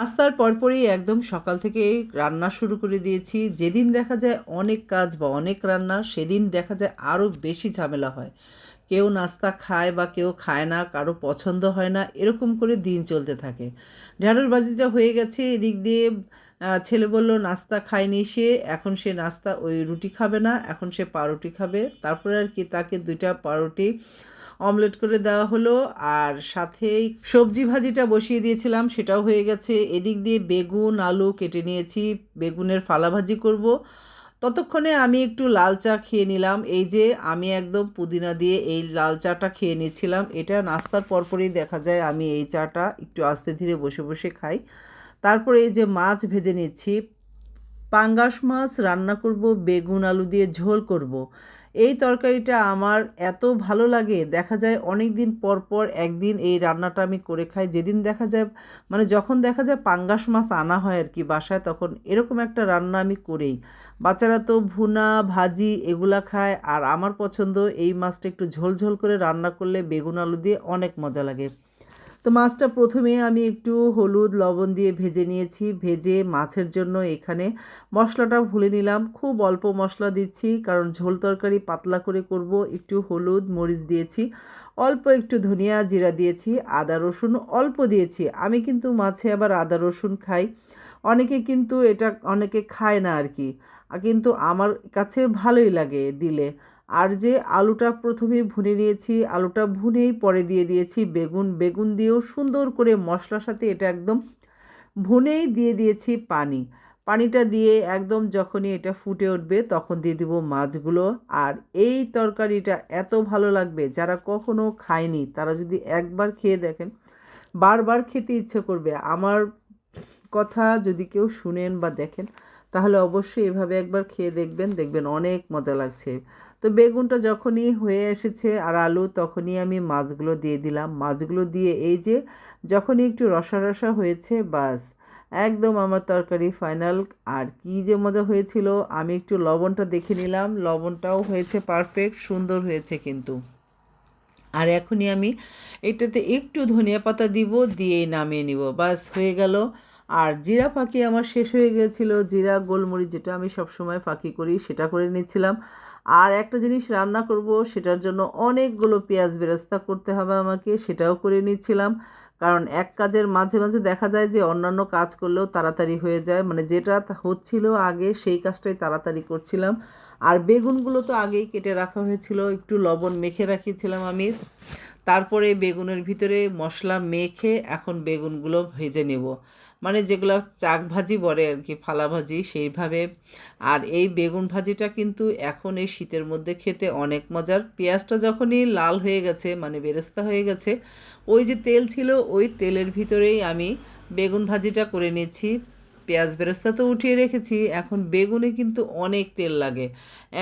নাস্তার পরপরই একদম সকাল থেকে রান্না শুরু করে দিয়েছি। যেদিন দেখা যায় অনেক কাজ বা অনেক রান্না, সেদিন দেখা যায় আরও বেশি ঝামেলা হয়। কেউ নাস্তা খায় বা কেউ খায় না, কারও পছন্দ হয় না, এরকম করে দিন চলতে থাকে। ঢ্যাঁড়স বাজিটা হয়ে গেছে, এদিক দিয়ে ছেলে বলল, নাস্তা খায়নি সে, এখন সে নাস্তা ওই রুটি খাবে না, এখন সে পাউরুটি খাবে। তারপরে আর কি তাকে দুইটা পাউরুটি অমলেট করে দেওয়া হলো, আর সাথেই সবজি ভাজিটা বসিয়ে দিয়েছিলাম, সেটাও হয়ে গেছে। এদিক দিয়ে বেগুন, আলু কেটে নিয়েছি, বেগুনের ফালা ভাজি করব ততক্ষণে আমি একটু লাল চা খেয়ে নিলাম। এই যে আমি একদম পুদিনা দিয়ে এই লাল চাটা খেয়ে নিয়েছিলাম এটা নাস্তার পরপরই দেখা যায় আমি এই চাটা একটু আস্তে ধীরে বসে বসে খাই। তারপরে এই যে মাছ ভেজে নিচ্ছি। পাঙ্গাস মাছ রান্না করব, বেগুন আলু দিয়ে ঝোল করব। এই তরকারিটা আমার এত ভালো লাগে। দেখা যায় অনেক দিন পর পর একদিন এই রান্নাটা আমি করে খাই। যেদিন দেখা যায় মানে যখন দেখা যায় পাঙ্গাস মাছ আনা হয় আর কি বাসায়, তখন এরকম একটা রান্না আমি করেই। বাচ্চারা তো ভুনা, ভাজি এগুলা খায় আর আমার পছন্দ এই মাছটা একটু ঝোল ঝোল করে রান্না করলে বেগুন, আলু দিয়ে অনেক মজা লাগে। তো মাছটা প্রথমে আমি একটু হলুদ, লবণ দিয়ে ভেজে নিয়েছি। ভেজে মাছের জন্য এখানে মশলাটা ভুলে নিলাম। খুব অল্প মশলা দিচ্ছি, কারণ ঝোল তরকারি পাতলা করে করব। একটু হলুদ, মরিচ দিয়েছি, অল্প একটু ধনিয়া জিরা দিয়েছি, আদা, রসুন অল্প দিয়েছি। আমি কিন্তু মাছে আবার আদা, রসুন খাই। অনেকে কিন্তু এটা, অনেকে খায় না আর কি। কিন্তু আমার কাছে ভালোই লাগে দিলে। আর যে আলুটা প্রথমে ভুনে নিয়েছি, আলুটা ভুনেই পরে দিয়ে দিয়েছি বেগুন। বেগুন দিয়েও সুন্দর করে মশলার সাথে এটা একদম ভুনেই দিয়ে দিয়েছি পানি। পানিটা দিয়ে একদম যখনই এটা ফুটে উঠবে তখন দিয়ে দিব মাছগুলো। আর এই তরকারিটা এত ভালো লাগবে, যারা কখনো খায়নি তারা যদি একবার খেয়ে দেখেন, বারবার খেতে ইচ্ছে করবে। আমার কথা যদি কেউ শুনেন বা দেখেন, তাহলে অবশ্যই এভাবে একবার খেয়ে দেখবেন দেখবেন অনেক মজা লাগছে। তো বেগুনটা যখনই হয়ে এসেছে আর আলু, তখনই আমি মাছগুলো দিয়ে দিলাম। মাছগুলো দিয়ে এই যে যখনই একটু রসা রসা হয়েছে, বাস, একদম আমার তরকারি ফাইনাল। আর কি যে মজা হয়েছিল, আমি একটু লবণটা দেখে নিলাম। লবণটাও হয়েছে পারফেক্ট, সুন্দর হয়েছে কিন্তু। আর এখনই আমি এটাতে একটু ধনিয়া পাতা দিব, দিয়েই নামিয়ে নিব। বাস, হয়ে গেল। আর জিরা ফাঁকি আমার শেষ হয়ে গিয়েছিল। জিরা গোলমরিচ যেটা আমি সবসময় ফাঁকি করি, সেটা করে নিচ্ছিলাম আর একটা জিনিস রান্না করব, সেটার জন্য অনেকগুলো পেঁয়াজ বেরেস্তা করতে হবে আমাকে, সেটাও করে নিচ্ছিলাম কারণ এক কাজের মাঝে মাঝে দেখা যায় যে অন্যান্য কাজ করলেও তাড়াতাড়ি হয়ে যায়। মানে যেটা হচ্ছিল আগে, সেই কাজটাই তাড়াতাড়ি করছিলাম। আর বেগুনগুলো তো আগেই কেটে রাখা হয়েছিল, একটু লবণ মেখে রাখিয়েছিলাম আমি। তারপরে বেগুনের ভিতরে মশলা মেখে এখন বেগুনগুলো ভেজে নেব। মানে যেগুলো চাক ভাজি বলে আর কি, ফালা ভাজি সেইভাবে। আর এই বেগুন ভাজিটা কিন্তু এখন এই শীতের মধ্যে খেতে অনেক মজার। পেঁয়াজটা যখনই লাল হয়ে গেছে মানে বেরেস্তা হয়ে গেছে, ওই যে তেল ছিল, ওই তেলের ভিতরেই আমি বেগুন ভাজিটা করে নিচ্ছি পেঁয়াজ বেরেস্তা তো উঠিয়ে রেখেছি, এখন বেগুনে কিন্তু অনেক তেল লাগে।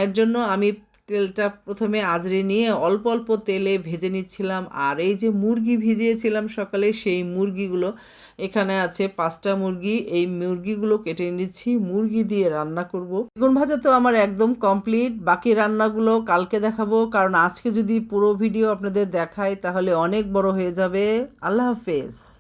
এর জন্য আমি তেলটা প্রথমে আজরে নিয়ে অল্প অল্প তেলে ভেজে নিচ্ছিলাম। আর এই যে মুরগি ভিজিয়েছিলাম সকালে, সেই মুরগিগুলো, এখানে আছে পাঁচটা মুরগি। এই মুরগিগুলো কেটে নিচ্ছি, মুরগি দিয়ে রান্না করব। বেগুন ভাজা তো আমার একদম কমপ্লিট। বাকি রান্নাগুলো কালকে দেখাবো। কারণ আজকে যদি পুরো ভিডিও আপনাদের দেখাই, তাহলে অনেক বড় হয়ে যাবে। আল্লাহ হাফেজ।